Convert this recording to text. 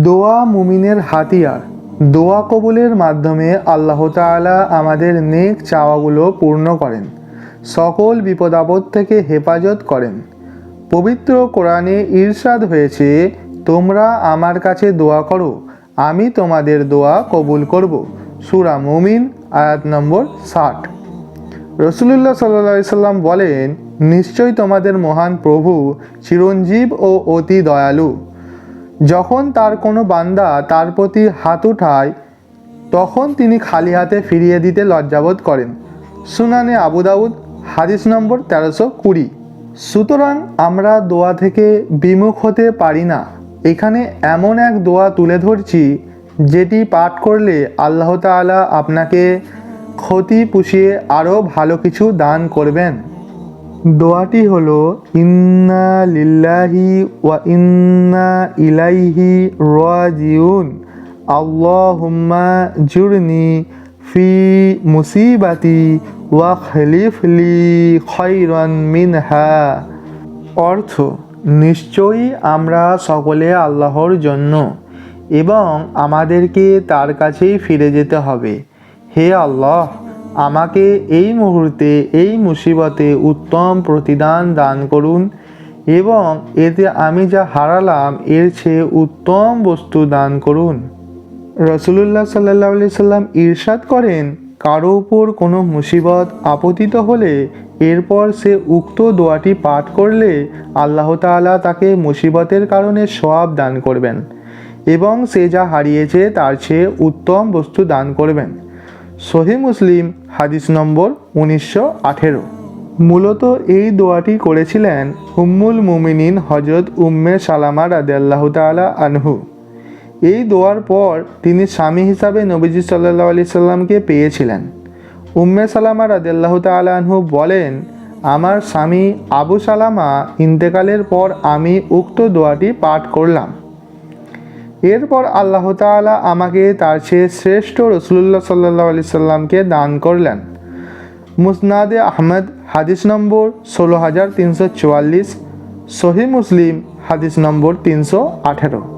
দোয়া মুমিনের হাতিয়ার। দোয়া কবুলের মাধ্যমে আল্লাহ তাআলা আমাদের নেক চাওয়াগুলো পূর্ণ করেন, সকল বিপদ আপদ থেকে হেফাজত করেন। পবিত্র কোরআনে ঈর্ষাদ হয়েছে, তোমরা আমার কাছে দোয়া করো, আমি তোমাদের দোয়া কবুল করব। সুরা মুমিন, আয়াত নম্বর ষাট। রসুলুল্লাহ সাল্লা সাল্লাম বলেন, নিশ্চয়ই তোমাদের মহান প্রভু চিরঞ্জীব ও অতি দয়ালু। যখন তার কোনো বান্দা তার প্রতি হাত উঠায়, তখন তিনি খালি হাতে ফিরিয়ে দিতে লজ্জাবোধ করেন। সুনানে আবু দাউদ, হাদিস নম্বর তেরোশো কুড়ি। সুতরাং আমরা দোয়া থেকে বিমুখ হতে পারি না। এখানে এমন এক দোয়া তুলে ধরছি, যেটি পাঠ করলে আল্লাহ তাআলা আপনাকে ক্ষতি পুষিয়ে আরও ভালো কিছু দান করবেন। দোয়াটি হলো, ইন্না লিল্লাহি ওয়া ইন্না ইলাইহি রাজিউন। আল্লাহুম্মা জুরনি ফি মুসিবাতি ওয়া খলিফলি খৈরন মিনহা। অর্থ, নিশ্চয়ই আমরা সকলে আল্লাহর জন্য এবং আমাদেরকে তার কাছেই ফিরে যেতে হবে। হে আল্লাহ! আমাকে এই মুহূর্তে, এই মুসিবতে উত্তম প্রতিদান দান করুন এবং এতে আমি যা হারালাম, এর চেয়ে উত্তম বস্তু দান করুন। রসুলুল্লাহ সাল্লাহ সাল্লাম ঈর্ষাদ করেন, কারও উপর কোনো মুসিবত আপতিত হলে এরপর সে উক্ত দোয়াটি পাঠ করলে আল্লাহ তাআলা তাকে মুসিবতের কারণে সব দান করবেন এবং সে যা হারিয়েছে তার চেয়ে উত্তম বস্তু দান করবেন। সহি মুসলিম, হাদিস নম্বর উনিশশো আঠেরো। মূলত এই দোয়াটি করেছিলেন উম্মুল মুমিনিন হজরত উম্মে সালামা রাদিয়াল্লাহু তাআলা আনহু। এই দোয়ার পর তিনি স্বামী হিসাবে নবীজি সাল্লাহ আলি সাল্লামকে পেয়েছিলেন। উম্মে সালামা রাদিয়াল্লাহু তাআলা আনহু বলেন, আমার স্বামী আবু সালামা, ইন্তেকালের পর আমি উক্ত দোয়াটি পাঠ করলাম। এরপর আল্লাহ তালা আমাকে তার চেয়ে শ্রেষ্ঠ রসুল্লাহ সাল্লাহ আলি সাল্লামকে দান করলেন। মুসনাদে আহমেদ, হাদিস নম্বর ষোলো হাজার তিনশো চুয়াল্লিশ সহি মুসলিম, হাদিস নম্বর তিনশো আঠেরো।